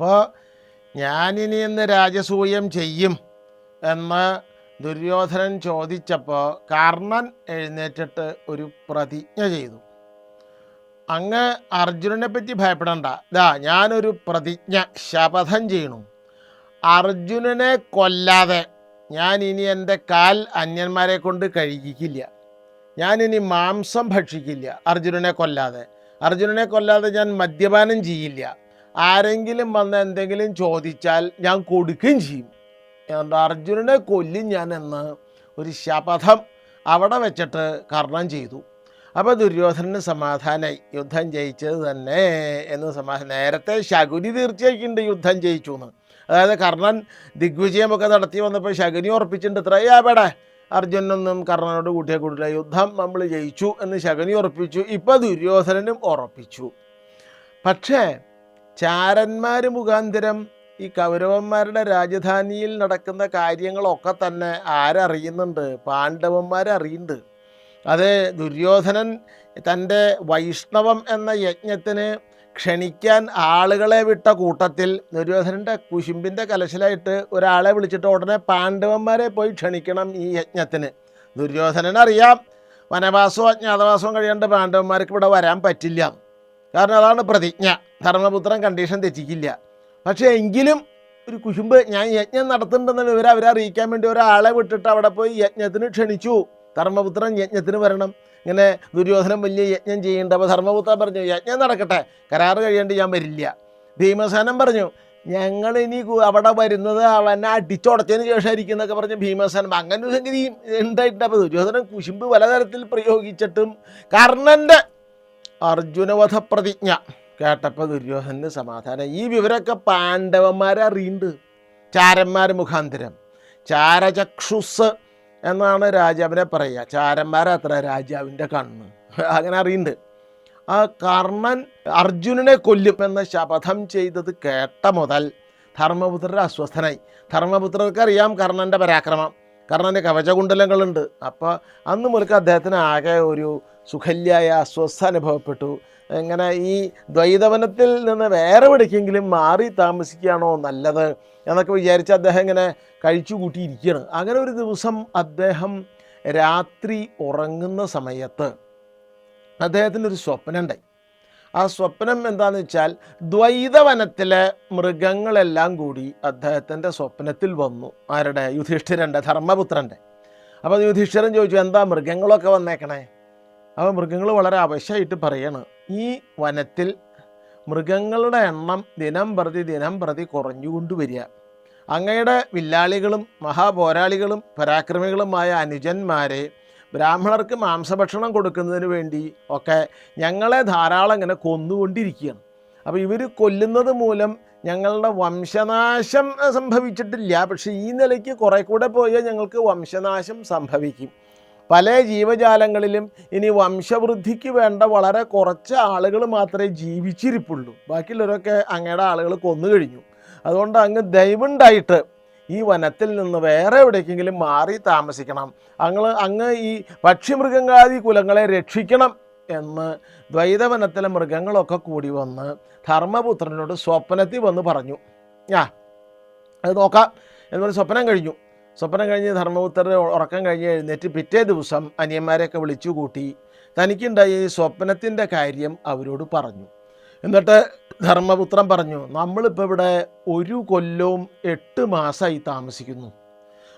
അപ്പോൾ ഞാനിനി ഇന്ന് രാജസൂയം ചെയ്യും എന്ന് ദുര്യോധനൻ ചോദിച്ചപ്പോൾ കർണൻ എഴുന്നേറ്റിട്ട് ഒരു പ്രതിജ്ഞ ചെയ്തു. അങ്ങ് അർജുനനെ പറ്റി ഭയപ്പെടണ്ട. ദാ ഞാനൊരു പ്രതിജ്ഞ ശപഥം ചെയ്യണു. അർജുനനെ കൊല്ലാതെ ഞാൻ ഇനി എന്റെ കാൽ അന്യന്മാരെ കൊണ്ട് കഴുകിക്കില്ല. ഞാനിനി മാംസം ഭക്ഷിക്കില്ല അർജുനനെ കൊല്ലാതെ. അർജുനനെ കൊല്ലാതെ ഞാൻ മദ്യപാനം ചെയ്യില്ല. ആരെങ്കിലും വന്ന് എന്തെങ്കിലും ചോദിച്ചാൽ ഞാൻ കൊടുക്കുകയും ചെയ്യും. അതുകൊണ്ട് അർജുനനെ കൊല്ലും ഞാൻ എന്ന് ഒരു ശപഥം അവിടെ വെച്ചിട്ട് കർണം ചെയ്തു. അപ്പോൾ ദുര്യോധനന് സമാധാനമായി യുദ്ധം ജയിച്ചത് തന്നെ എന്ന് സമാധാനം നേരത്തെ ശകുനി തീർച്ചയായിട്ടുണ്ട് യുദ്ധം ജയിച്ചു എന്ന്. അതായത് കർണൻ ദിഗ്വിജയമൊക്കെ നടത്തി വന്നപ്പോൾ ശകുനി ഉറപ്പിച്ചിട്ടുണ്ട് ഇത്ര അവിടെ അർജുനൊന്നും കർണനോട് കൂട്ടിയെ കൂട്ടില്ല. യുദ്ധം നമ്മൾ ജയിച്ചു എന്ന് ശകുനി ഉറപ്പിച്ചു. ഇപ്പോൾ ദുര്യോധനനും ഉറപ്പിച്ചു. പക്ഷേ ചാരന്മാർ മുഖാന്തരം ഈ കൗരവന്മാരുടെ രാജധാനിയിൽ നടക്കുന്ന കാര്യങ്ങളൊക്കെ തന്നെ ആരറിയുന്നുണ്ട് പാണ്ഡവന്മാരറിയുന്നുണ്ട് അത് ദുര്യോധനൻ തന്റെ വൈഷ്ണവം എന്ന യജ്ഞത്തിന് ക്ഷണിക്കാൻ ആളുകളെ വിട്ട കൂട്ടത്തിൽ ദുര്യോധനന്റെ കുശുമ്പിന്റെ കലശലായിട്ട് ഒരാളെ വിളിച്ചിട്ട് ഉടനെ പാണ്ഡവന്മാരെ പോയി ക്ഷണിക്കണം ഈ യജ്ഞത്തിന്. ദുര്യോധനനറിയാം വനവാസവും അജ്ഞാതവാസവും കഴിയേണ്ട പാണ്ഡവന്മാർക്ക് ഇവിടെ വരാൻ പറ്റില്ല. കാരണം അതാണ് പ്രതിജ്ഞ. ധർമ്മപുത്രൻ കണ്ടീഷൻ തെറ്റിക്കില്ല. പക്ഷേ എങ്കിലും ഒരു കുശുമ്പ് ഞാൻ യജ്ഞം നടത്തുന്നുണ്ടെന്ന വിവരം അവരെ അറിയിക്കാൻ വേണ്ടി ഒരാളെ വിട്ടിട്ട് അവിടെ പോയി യജ്ഞത്തിന് ക്ഷണിച്ചു. ധർമ്മപുത്രൻ യജ്ഞത്തിന് വരണം. ഇങ്ങനെ ദുര്യോധനം വലിയ യജ്ഞം ചെയ്യേണ്ട അപ്പോൾ ധർമ്മപുത്രൻ പറഞ്ഞു യജ്ഞം നടക്കട്ടെ. കരാറ് കഴിയേണ്ടി ഞാൻ വരില്ല. ഭീമസേനം പറഞ്ഞു ഞങ്ങൾ ഇനി അവിടെ വരുന്നത് അവനെ അടിച്ചുടച്ചതിന് ശേഷമായിരിക്കും എന്നൊക്കെ പറഞ്ഞ് ഭീമസേനം അങ്ങനെ ഒരു സംഗതി ഉണ്ടായിട്ടുണ്ട്. അപ്പോൾ ദുര്യോധനൻ കുശുമ്പ് പലതരത്തിൽ പ്രയോഗിച്ചിട്ടും കർണന്റെ അർജുനവധ പ്രതിജ്ഞ കേട്ടപ്പോൾ ദുര്യോധനന് സമാധാനം. ഈ വിവരമൊക്കെ പാണ്ഡവന്മാരെ അറിയുന്നുണ്ട് ചാരന്മാർ മുഖാന്തരം. ചാരചക്ഷുസ് എന്നാണ് രാജാവിനെ പറയുക. ചാരന്മാരത്ര രാജാവിന്റെ കണ്ണ്. അങ്ങനെ അറിയുന്നുണ്ട് ആ കർണൻ അർജുനനെ കൊല്ലും എന്ന ശപഥം ചെയ്തത് കേട്ട മുതൽ ധർമ്മപുത്രർ അസ്വസ്ഥനായി. ധർമ്മപുത്രർക്ക് അറിയാം കർണന്റെ പരാക്രമം. കർണന്റെ കവചകുണ്ടലങ്ങളുണ്ട് അപ്പോൾ അന്ന് മുതൽക്ക് അദ്ദേഹത്തിന് ആകെ ഒരു സുഖല്യായ അസ്വസ്ഥ അനുഭവപ്പെട്ടു. ഇങ്ങനെ ഈ ദ്വൈതവനത്തിൽ നിന്ന് വേറെ എവിടേക്കെങ്കിലും മാറി താമസിക്കുകയാണോ നല്ലത് എന്നൊക്കെ വിചാരിച്ച് അദ്ദേഹം ഇങ്ങനെ കഴിച്ചു കൂട്ടിയിരിക്കുകയാണ്. അങ്ങനെ ഒരു ദിവസം അദ്ദേഹം രാത്രി ഉറങ്ങുന്ന സമയത്ത് അദ്ദേഹത്തിനൊരു സ്വപ്നം ഉണ്ടായി ആ സ്വപ്നം എന്താണെന്ന് വെച്ചാൽ ദ്വൈതവനത്തിലെ മൃഗങ്ങളെല്ലാം കൂടി അദ്ദേഹത്തിന്റെ സ്വപ്നത്തിൽ വന്നു. ആരുടെ? യുധിഷ്ഠിരന്റെ ധർമ്മപുത്രന്റെ. അപ്പോൾ യുധിഷ്ഠിരൻ ചോദിച്ചു എന്താ മൃഗങ്ങളൊക്കെ വന്നേക്കണേ? അപ്പോൾ മൃഗങ്ങൾ വളരെ അവശ്യമായിട്ട് പറയാണ് ഈ വനത്തിൽ മൃഗങ്ങളുടെ എണ്ണം ദിനം പ്രതി ദിനം പ്രതി കുറഞ്ഞുകൊണ്ട് വരിക. അങ്ങയുടെ വില്ലാളികളും മഹാപോരാളികളും പരാക്രമികളുമായ അനുജന്മാരെ ബ്രാഹ്മണർക്ക് മാംസഭക്ഷണം കൊടുക്കുന്നതിന് വേണ്ടി ഒക്കെ ഞങ്ങളെ ധാരാളം ഇങ്ങനെ കൊന്നുകൊണ്ടിരിക്കുകയാണ്. അപ്പോൾ ഇവർ കൊല്ലുന്നത് മൂലം ഞങ്ങളുടെ വംശനാശം സംഭവിച്ചിട്ടില്ല. പക്ഷേ ഈ നിലയ്ക്ക് കുറേ കൂടെ പോയാൽ ഞങ്ങൾക്ക് വംശനാശം സംഭവിക്കും. പല ജീവജാലങ്ങളിലും ഇനി വംശവൃദ്ധിക്ക് വേണ്ട വളരെ കുറച്ച് ആളുകൾ മാത്രമേ ജീവിച്ചിരിപ്പുള്ളൂ. ബാക്കിയുള്ളവരൊക്കെ അങ്ങയുടെ ആളുകൾ കൊന്നു കഴിഞ്ഞു. അതുകൊണ്ട് അങ്ങ് ദൈവുണ്ടായിട്ട് ഈ വനത്തിൽ നിന്ന് വേറെ എവിടേക്കെങ്കിലും മാറി താമസിക്കണം. അങ്ങൾ അങ്ങ് ഈ പക്ഷിമൃഗങ്ങളാദി കുലങ്ങളെ രക്ഷിക്കണം എന്ന് ദ്വൈതവനത്തിലെ മൃഗങ്ങളൊക്കെ കൂടി വന്ന് ധർമ്മപുത്രനോട് സ്വപ്നത്തിൽ വന്ന് പറഞ്ഞു. ഞാ അത് നോക്കാം. എന്നൊരു സ്വപ്നം കഴിഞ്ഞു. സ്വപ്നം കഴിഞ്ഞ് ധർമ്മപുത്രരെ ഉറക്കം കഴിഞ്ഞ് എഴുന്നേറ്റ് പിറ്റേ ദിവസം അനിയന്മാരെയൊക്കെ വിളിച്ചു കൂട്ടി തനിക്കുണ്ടായ ഈ സ്വപ്നത്തിന്റെ കാര്യം അവരോട് പറഞ്ഞു. എന്നിട്ട് ധർമ്മപുത്രൻ പറഞ്ഞു നമ്മളിപ്പോൾ ഇവിടെ ഒരു കൊല്ലവും എട്ട് മാസമായി താമസിക്കുന്നു.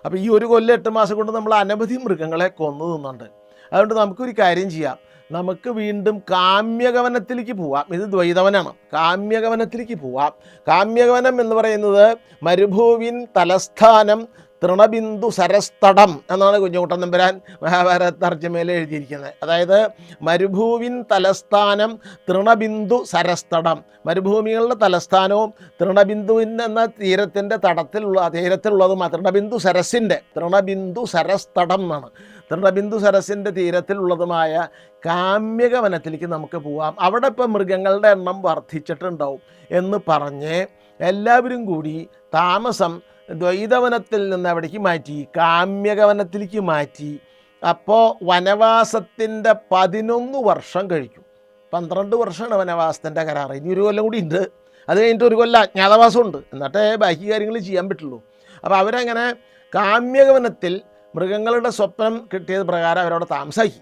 അപ്പോൾ ഈ ഒരു കൊല്ലം എട്ട് മാസം കൊണ്ട് നമ്മൾ അനവധി മൃഗങ്ങളെ കൊന്നു തിന്നുണ്ട് അതുകൊണ്ട് നമുക്കൊരു കാര്യം ചെയ്യാം. നമുക്ക് വീണ്ടും കാമ്യഗവനത്തിലേക്ക് പോവാം. ഇത് ദ്വൈതവനാണ്. കാമ്യഗവനത്തിലേക്ക് പോവാം. കാമ്യഗവനം എന്ന് പറയുന്നത് മരുഭൂവിൻ തലസ്ഥാനം തൃണബിന്ദു സരസ്തടം എന്നാണ് കുഞ്ഞുകുട്ടൻ നമ്പുരാൻ മഹാഭാരത തർജമയിൽ എഴുതിയിരിക്കുന്നത്. അതായത് മരുഭൂവിൻ തലസ്ഥാനം തൃണബിന്ദു സരസ്തടം. മരുഭൂമികളുടെ തലസ്ഥാനവും തൃണബിന്ദുവിൻ എന്ന തീരത്തിന്റെ തടത്തിലുള്ള തീരത്തിലുള്ളതും തൃണബിന്ദു സരസിന്റെ തൃണബിന്ദു സരസ്തടം എന്നാണ്. തൃണബിന്ദു സരസിന്റെ തീരത്തിലുള്ളതുമായ കാമ്യക വനത്തിലേക്ക് നമുക്ക് പോവാം. അവിടെ ഇപ്പം മൃഗങ്ങളുടെ എണ്ണം വർദ്ധിച്ചിട്ടുണ്ടാവും എന്ന് പറഞ്ഞ് എല്ലാവരും കൂടി താമസം ദ്വൈതവനത്തിൽ നിന്ന് അവിടേക്ക് മാറ്റി കാമ്യകവനത്തിലേക്ക് മാറ്റി. അപ്പോൾ വനവാസത്തിന്റെ പതിനൊന്ന് വർഷം കഴിക്കും. പന്ത്രണ്ട് വർഷമാണ് വനവാസത്തിന്റെ കരാർ ഇനി ഒരു കൊല്ലം കൂടി ഉണ്ട്. അത് കഴിഞ്ഞിട്ട് ഒരു കൊല്ലം അജ്ഞാതവാസമുണ്ട്. എന്നിട്ടേ ബാക്കി കാര്യങ്ങൾ ചെയ്യാൻ പറ്റുള്ളൂ. അപ്പോൾ അവരങ്ങനെ കാമ്യകവനത്തിൽ മൃഗങ്ങളുടെ സ്വപ്നം കിട്ടിയത് പ്രകാരം അവരവിടെ താമസാക്കി.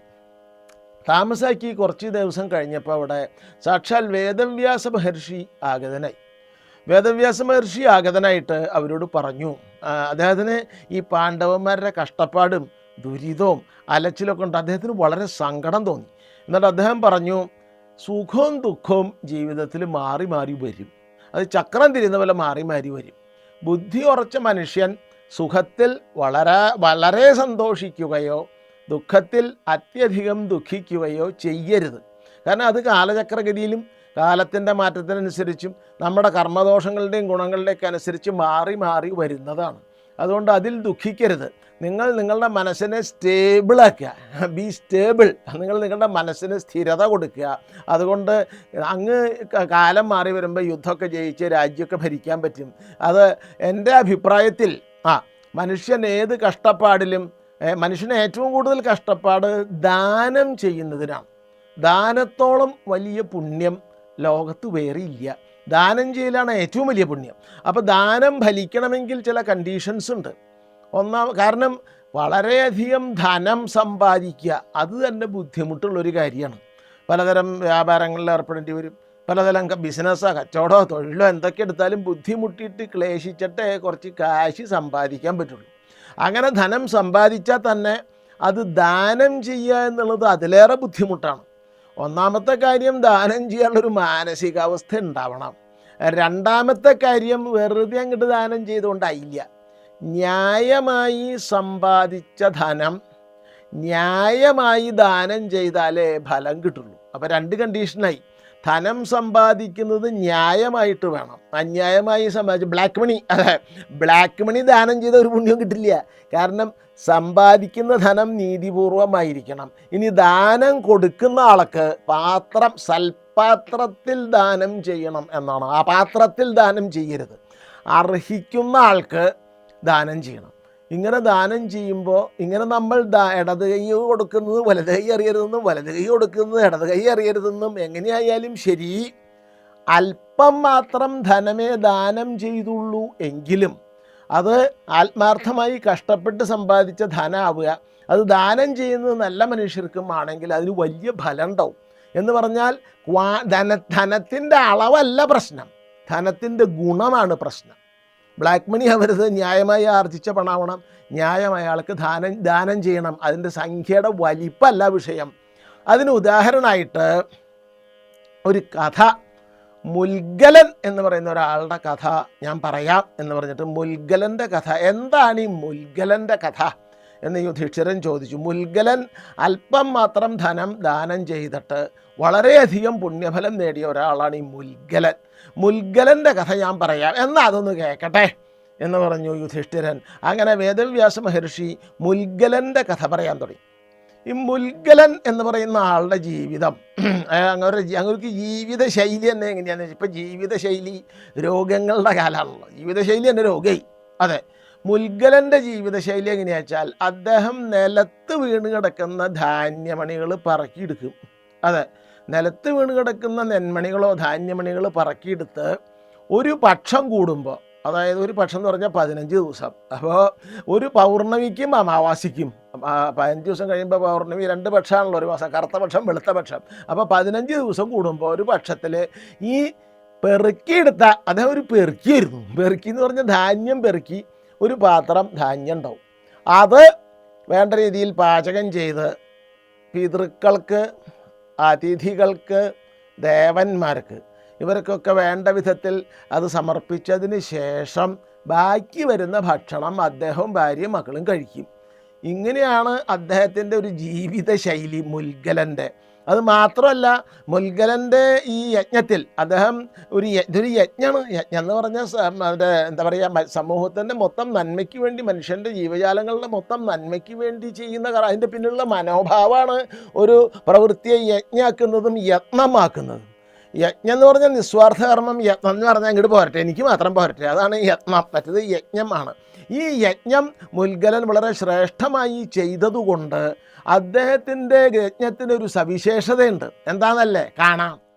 താമസാക്കി കുറച്ച് ദിവസം കഴിഞ്ഞപ്പോൾ അവിടെ സാക്ഷാൽ വേദവ്യാസ മഹർഷി ആഗതനായി. വേദവ്യാസ മഹർഷി ആഗതനായിട്ട് അവരോട് പറഞ്ഞു. അദ്ദേഹത്തിന് ഈ പാണ്ഡവന്മാരുടെ കഷ്ടപ്പാടും ദുരിതവും അലച്ചിലൊക്കെ ഉണ്ട്. അദ്ദേഹത്തിന് വളരെ സങ്കടം തോന്നി. എന്നിട്ട് അദ്ദേഹം പറഞ്ഞു സുഖവും ദുഃഖവും ജീവിതത്തിൽ മാറി മാറി വരും. അത് ചക്രം തിരിയുന്ന പോലെ മാറി മാറി വരും. ബുദ്ധി ഉറച്ച മനുഷ്യൻ സുഖത്തിൽ വളരെ വളരെ സന്തോഷിക്കുകയോ ദുഃഖത്തിൽ അത്യധികം ദുഃഖിക്കുകയോ ചെയ്യരുത്. കാരണം അത് കാലചക്രഗതിയിലും കാലത്തിന്റെ മാറ്റത്തിനനുസരിച്ചും നമ്മുടെ കർമ്മദോഷങ്ങളുടെയും ഗുണങ്ങളുടെയൊക്കെ അനുസരിച്ച് മാറി മാറി വരുന്നതാണ്. അതുകൊണ്ട് അതിൽ ദുഃഖിക്കരുത്. നിങ്ങൾ നിങ്ങളുടെ മനസ്സിനെ സ്റ്റേബിളാക്കുക. B stable. നിങ്ങൾ നിങ്ങളുടെ മനസ്സിന് സ്ഥിരത കൊടുക്കുക. അതുകൊണ്ട് അങ്ങ് കാലം മാറി വരുമ്പോൾ യുദ്ധമൊക്കെ ജയിച്ച് രാജ്യമൊക്കെ ഭരിക്കാൻ പറ്റും. അത് എന്റെ അഭിപ്രായത്തിൽ ആ മനുഷ്യൻ ഏത് കഷ്ടപ്പാടിലും മനുഷ്യന് ഏറ്റവും കൂടുതൽ കഷ്ടപ്പാട് ദാനം ചെയ്യുന്നതിനാണ്. ദാനത്തോളം വലിയ പുണ്യം ലോകത്ത് വേറെ ഇല്ല ദാനം ചെയ്യലാണ് ഏറ്റവും വലിയ പുണ്യം. അപ്പോൾ ദാനം ഫലിക്കണമെങ്കിൽ ചില കണ്ടീഷൻസ് ഉണ്ട്. ഒന്നാം കാരണം വളരെയധികം ധനം സമ്പാദിക്കുക അത് തന്നെ ബുദ്ധിമുട്ടുള്ളൊരു കാര്യമാണ്. പലതരം വ്യാപാരങ്ങളിൽ ഏർപ്പെടേണ്ടി വരും. പലതരം ബിസിനസ്സോ കച്ചവടമോ തൊഴിലോ എന്തൊക്കെ എടുത്താലും ബുദ്ധിമുട്ടിയിട്ട് ക്ലേശിച്ചിട്ടേ കുറച്ച് കാശ് സമ്പാദിക്കാൻ പറ്റുള്ളൂ. അങ്ങനെ ധനം സമ്പാദിച്ചാൽ തന്നെ അത് ദാനം ചെയ്യുക എന്നുള്ളത് അതിലേറെ ബുദ്ധിമുട്ടാണ്. ഒന്നാമത്തെ കാര്യം ദാനം ചെയ്യാനുള്ളൊരു മാനസികാവസ്ഥ ഉണ്ടാവണം രണ്ടാമത്തെ കാര്യം വെറുതെ അങ്ങോട്ട് ദാനം ചെയ്തുകൊണ്ടായില്ല. ന്യായമായി സമ്പാദിച്ച ധനം ന്യായമായി ദാനം ചെയ്താലേ ഫലം കിട്ടുള്ളൂ. അപ്പോൾ രണ്ട് കണ്ടീഷനായി ധനം സമ്പാദിക്കുന്നത് ന്യായമായിട്ട് വേണം. അന്യായമായി സമ്പാദിച്ച് ബ്ലാക്ക് മണി അതെ. ബ്ലാക്ക് മണി ദാനം ചെയ്ത ഒരു പുണ്യം കിട്ടില്ല. കാരണം സമ്പാദിക്കുന്ന ധനം നീതിപൂർവമായിരിക്കണം. ഇനി ദാനം കൊടുക്കുന്ന ആൾക്ക് പാത്രം സൽപാത്രത്തിൽ ദാനം ചെയ്യണം എന്നാണ്. ആ പാത്രത്തിൽ ദാനം ചെയ്യരുത്. അർഹിക്കുന്ന ആൾക്ക് ദാനം ചെയ്യണം. ഇങ്ങനെ ദാനം ചെയ്യുമ്പോൾ ഇങ്ങനെ നമ്മൾ ദാ ഇടത് കൈ കൊടുക്കുന്നത് വലത് കൈ അറിയരുതെന്നും വലത് കൈ കൊടുക്കുന്നത് ഇടത് കൈ അറിയരുതെന്നും എങ്ങനെയായാലും ശരി. അല്പം മാത്രം ധനമേ ദാനം ചെയ്തുള്ളൂ എങ്കിലും അത് ആത്മാർത്ഥമായി കഷ്ടപ്പെട്ട് സമ്പാദിച്ച ധനമാവുക അത് ദാനം ചെയ്യുന്നത് നല്ല മനുഷ്യർക്കും ആണെങ്കിൽ അതിന് വലിയ ഫലം ഉണ്ടാവും എന്ന് പറഞ്ഞാൽ ധന ധനത്തിന്റെ അളവല്ല പ്രശ്നം. ധനത്തിന്റെ ഗുണമാണ് പ്രശ്നം. ബ്ലാക്ക് മണി ആവരുത് ന്യായമായി ആർജിച്ച പണാവണം ന്യായമായ ആൾക്ക് ദാനം ദാനം ചെയ്യണം. അതിന്റെ സംഖ്യയുടെ വലിപ്പമല്ല വിഷയം. അതിന് ഉദാഹരണമായിട്ട് ഒരു കഥ. മുൽഗലൻ എന്ന് പറയുന്ന ഒരാളുടെ കഥ ഞാൻ പറയാം എന്ന് പറഞ്ഞിട്ട് മുൽഗലന്റെ കഥ. എന്താണ് ഈ മുൽഗലന്റെ കഥ? എന്ന് യുധിഷ്ഠിരൻ ചോദിച്ചു. മുൽഗലൻ അല്പം മാത്രം ധനം ദാനം ചെയ്തിട്ട് വളരെയധികം പുണ്യഫലം നേടിയ ഒരാളാണ് ഈ മുൽഗലൻ. മുൽഗലന്റെ കഥ ഞാൻ പറയാം. എന്നാൽ അതൊന്ന് കേൾക്കട്ടെ എന്ന് പറഞ്ഞു യുധിഷ്ഠിരൻ. അങ്ങനെ വേദവ്യാസ മഹർഷി മുൽഗലന്റെ കഥ പറയാൻ തുടങ്ങി. ഈ മുൽഗലൻ എന്ന് പറയുന്ന ആളുടെ ജീവിതം അങ്ങനെ ഞങ്ങൾക്ക് ജീവിത ശൈലി തന്നെ എങ്ങനെയാണെന്ന് വെച്ചാൽ ഇപ്പം ജീവിതശൈലി രോഗങ്ങളുടെ കാലമാണല്ലോ. ജീവിതശൈലി തന്നെ രോഗി അതെ. മുൽഗലന്റെ ജീവിതശൈലി എങ്ങനെയാ വെച്ചാൽ അദ്ദേഹം നിലത്ത് വീണ് കിടക്കുന്ന ധാന്യമണികൾ പറക്കിയെടുക്കും. അതെ നിലത്ത് വീണ് കിടക്കുന്ന നെന്മണികളോ ധാന്യമണികളോ പറക്കിയെടുത്ത് ഒരു പക്ഷം കൂടുമ്പോൾ അതായത് ഒരു പക്ഷം എന്ന് പറഞ്ഞാൽ പതിനഞ്ച് ദിവസം. അപ്പോൾ ഒരു പൗർണമിക്കും അമാവാസിക്കും. പതിനഞ്ച് ദിവസം കഴിയുമ്പോൾ പൗർണമി രണ്ട് പക്ഷമാണല്ലോ ഒരു മാസം. കറുത്ത പക്ഷം വെളുത്ത പക്ഷം. അപ്പോൾ പതിനഞ്ച് ദിവസം കൂടുമ്പോൾ ഒരു പക്ഷത്തിൽ ഈ പെറുക്കിയെടുത്ത അദ്ദേഹം ഒരു പെറുക്കിയായിരുന്നു. പെറുക്കി എന്ന് പറഞ്ഞാൽ ധാന്യം പെറുക്കി. ഒരു പാത്രം ധാന്യം ഉണ്ടാവും അത് വേണ്ട രീതിയിൽ പാചകം ചെയ്ത് പിതൃക്കൾക്ക് അതിഥികൾക്ക് ദേവന്മാർക്ക് ഇവർക്കൊക്കെ വേണ്ട വിധത്തിൽ അത് സമർപ്പിച്ചതിന് ശേഷം ബാക്കി വരുന്ന ഭക്ഷണം അദ്ദേഹവും ഭാര്യയും മക്കളും കഴിക്കും. ഇങ്ങനെയാണ് അദ്ദേഹത്തിന്റെ ഒരു ജീവിത ശൈലി മുൽഗലന്റെ അത് മാത്രമല്ല മുൽഗലന്റെ ഈ യജ്ഞത്തിൽ അദ്ദേഹം ഒരു ഇതൊരു യജ്ഞമാണ്. യജ്ഞം എന്ന് പറഞ്ഞാൽ മറ്റേ എന്താ പറയുക സമൂഹത്തിന്റെ മൊത്തം നന്മയ്ക്ക് വേണ്ടി മനുഷ്യന്റെ ജീവജാലങ്ങളുടെ മൊത്തം നന്മയ്ക്ക് വേണ്ടി ചെയ്യുന്ന അതിന്റെ പിന്നിലുള്ള മനോഭാവമാണ് ഒരു പ്രവൃത്തിയെ യജ്ഞാക്കുന്നതും യത്നമാക്കുന്നതും. യജ്ഞം എന്ന് പറഞ്ഞാൽ നിസ്വാർത്ഥ കർമ്മം യത്നം എന്ന് പറഞ്ഞാൽ അങ്ങോട്ട് പോരട്ടെ. എനിക്ക് മാത്രം പോരട്ടെ. അതാണ് യത്നം. മറ്റത് യജ്ഞമാണ്. ഈ യജ്ഞം മുൽഗലൻ വളരെ ശ്രേഷ്ഠമായി ചെയ്തതുകൊണ്ട് അദ്ദേഹത്തിന്റെ യജ്ഞത്തിന് ഒരു സവിശേഷതയുണ്ട്. എന്താണെന്നല്ലേ കാണാം.